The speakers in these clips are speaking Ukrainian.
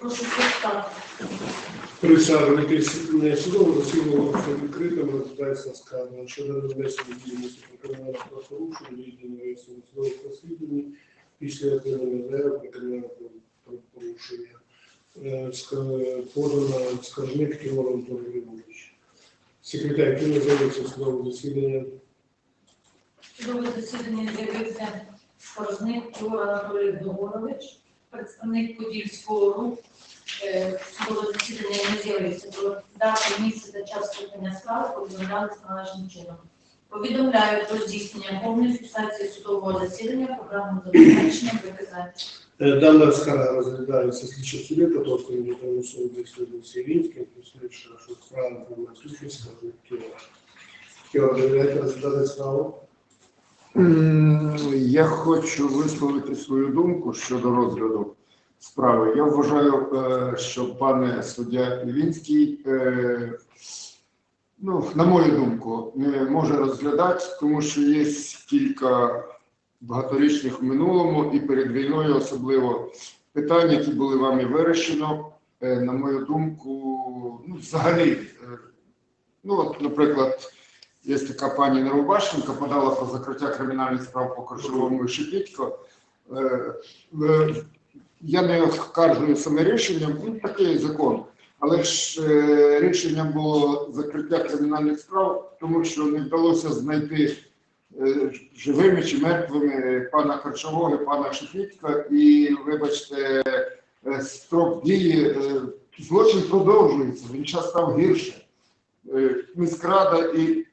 Прошу представити. Присяжники судового засідання відкритим розглядається сказано щодо розвесення діяльності про кримінальне правопорушення, відділення судових розслідувань після отримання заяви про кримінальне правопорушення. Е, Подано скаржник Тимур Антон Григорович. Секретар, з'явився в судовому Судове засідання з'явився Скорозник Тимур Анатолій Григорович, представник Подільського РУ. Е, Судове засідання не з'явився. Про дату, місце та час слухання справи повідомлялися належним чином. Повідомляю про здійснення повної фіксації судового засідання програмного забезпечення виказання. Е, Дана скара розглядається слідчим суді Котовського мілітарного суду суду Сірінським, слідчим, що справа на скаржник Ківа. Ківа, довіряєте розглядати справу? Я хочу висловити свою думку щодо розгляду справи. Я вважаю, е, що пане суддя Лівінський, е, ну, на мою думку, не може розглядати, тому що є кілька багаторічних в минулому і перед війною особливо питань, які були вами вирішено. Е, На мою думку, ну, взагалі, ну, от, наприклад, Така пані Неробашенко, подала про закриття кримінальних справ по Коршовому і Шепітько. Е, е, Я не оскаржую саме рішення, ну такий закон. Але ж е, рішенням було закриття кримінальних справ, тому що не вдалося знайти е, живими чи мертвими пана Корчового, пана Шепітька. І, вибачте, е, строк дії е, злочин продовжується, він час став гірше. Е, Міськрада і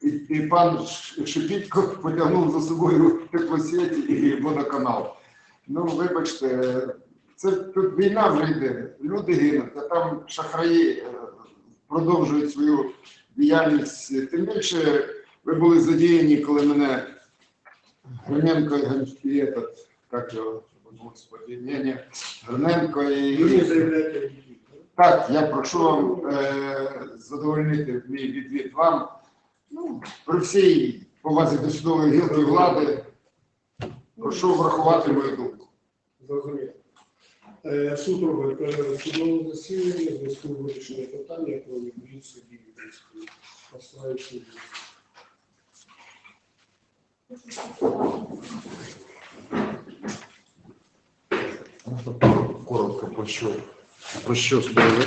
і, і пан Шепітько потягнув за собою теплосеті і водоканал. Ну, вибачте, це тут війна вже йде, люди гинуть, а там шахраї е, продовжують свою діяльність. Тим більше ви були задіяні, коли мене Гриненко і этот, як його, господи, ні, ні, Гриненко і... Так, я прошу вам е, задовольнити мій відвід вам. Ну, при всій повазі до судової гілки влади, прошу врахувати мою думку. Зрозуміло. Е, Суд робить перерву судового засідання, в зв'язку з вирішенням питання, якого відбудеться дії військової. Посилаю суді. Коротко про що, про що судовий